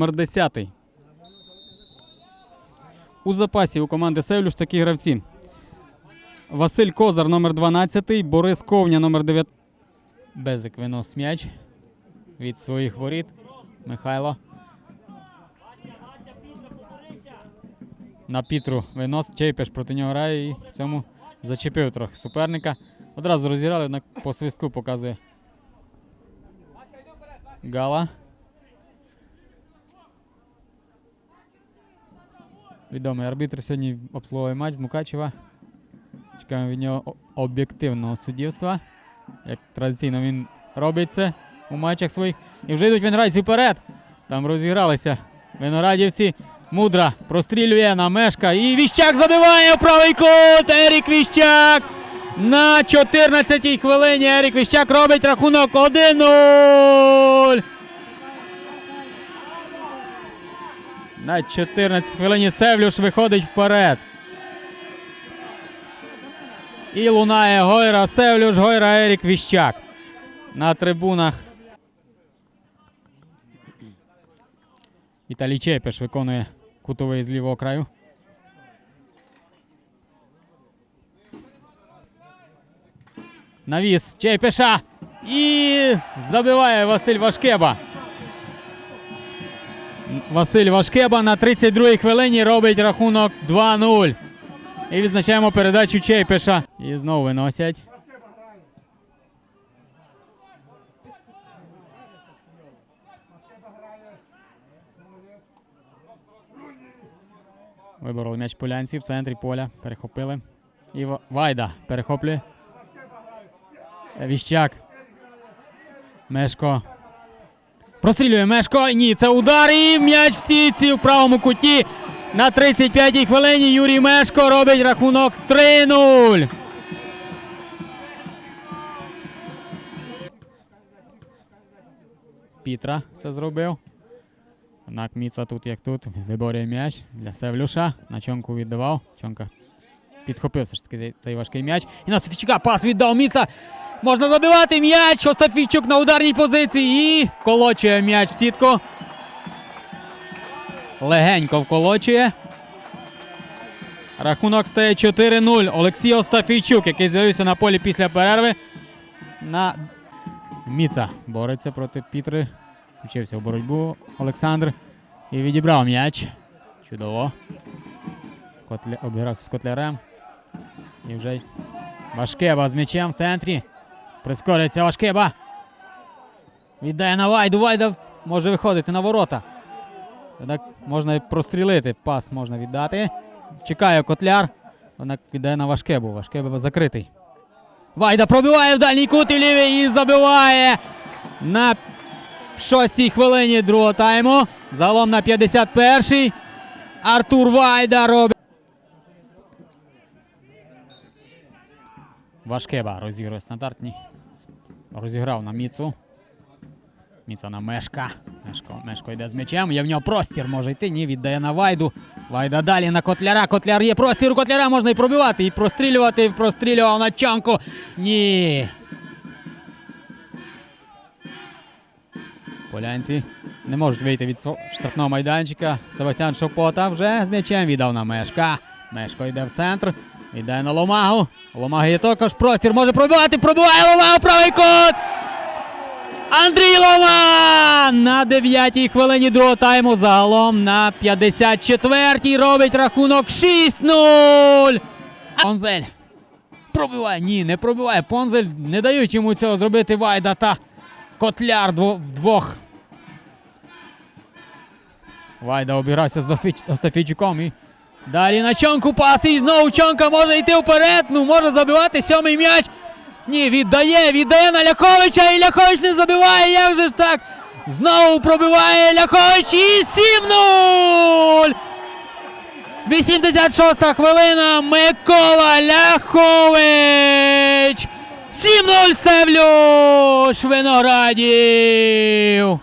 Номер 10. У запасі у команди Севлюш такі гравці. Василь Козар, номер 12, Борис Ковня, номер 9. Безик винос м'яч від своїх воріт. Михайло. На Пітру винос. Чейпеш проти нього грає і в цьому зачепив трохи суперника. Одразу розіграли, по свистку показує. Гала. Відомий арбітр сьогодні обслуговує матч з Мукачева. Чекаємо від нього об'єктивного суддівства. Як традиційно він робить це у матчах своїх. І вже йдуть виноградці вперед. Там розігралися виноградівці. Мудра прострілює на мешка. І Віщак забиває у правий кут. Ерік Віщак. На 14-й хвилині Ерік Віщак робить рахунок 1-0. На 14 хвилині Севлюш виходить вперед. І лунає Гойра Севлюш, Гойра Ерік Віщак. На трибунах. Віталій Чепеш виконує кутовий з лівого краю. Навіс Чепеша. І забиває Василь Вашкеба. Василь Вашкеба на 32-й хвилині робить рахунок 2-0. І відзначаємо передачу Чейпеша. І знову виносять. Вибороли м'яч полянці в центрі поля. Перехопили. І Вайда перехоплює. Віщак. Мешко. Прострілює Мешко. Ні, це удар і м'яч в сітці в правому куті. На 35-й хвилині Юрій Мешко робить рахунок 3-0. Пітра це зробив. Однак Міца тут як тут. Виборює м'яч для Севлюша. На чонку віддавав. Чонка підхопив все ж таки цей- важкий м'яч. І на Софійчука пас віддав Міца. Можна забивати м'яч. Остафійчук на ударній позиції і колочує м'яч в сітку. Легенько вколочує. Рахунок стає 4-0. Олексій Остафійчук, який з'явився на полі після перерви. На Міца бореться проти Пітри. Включився в боротьбу Олександр. І відібрав м'яч. Чудово. Котле... Обігрався з котлярем. І вже Вашкеба з м'ячем в центрі. Прискорюється Вашкеба. Віддає на Вайду. Вайда може виходити на ворота. Так можна прострілити. Пас можна віддати. Чекає котляр. Однак віддає на Вашкебу. Вашкеба закритий. Вайда пробиває в дальній кут і лівий і забиває на шостій хвилині другого тайму. Загалом на 51-й. Артур Вайда робить. Вашкеба розігрує стандартні. Розіграв на Міцу. Міца на Мешка. Мешко, Мешко йде з м'ячем. Є в нього простір, може йти. Ні, віддає на Вайду. Вайда далі на Котляра. Котляр є простір у Котляра, можна і пробивати, і прострілювати. І прострілював на Чанку. Ні. Полянці не можуть вийти від штрафного майданчика. Себастьян Шопота вже з м'ячем віддав на Мешка. Мешко йде в центр. Йде на Ломагу. У Ломаги є також простір. Може пробивати. Пробиває Ломагу. Правий кут. Андрій Ломан на 9-й хвилині другого тайму. Загалом на 54-й робить рахунок 6-0. Понзель. Пробиває. Ні, не пробиває. Понзель не дають йому цього зробити Вайда та Котляр вдвох. Вайда обірався з Остафійчуком і далі на чонку пас і знову чонка може йти вперед. Ну може забивати сьомий м'яч. Ні, віддає, віддає на Ляховича і Ляхович не забиває. Як же ж так? Знову пробиває Ляхович і 7-0! 86 хвилина. Микола Ляхович. 7-0 Севлюш Виноградів.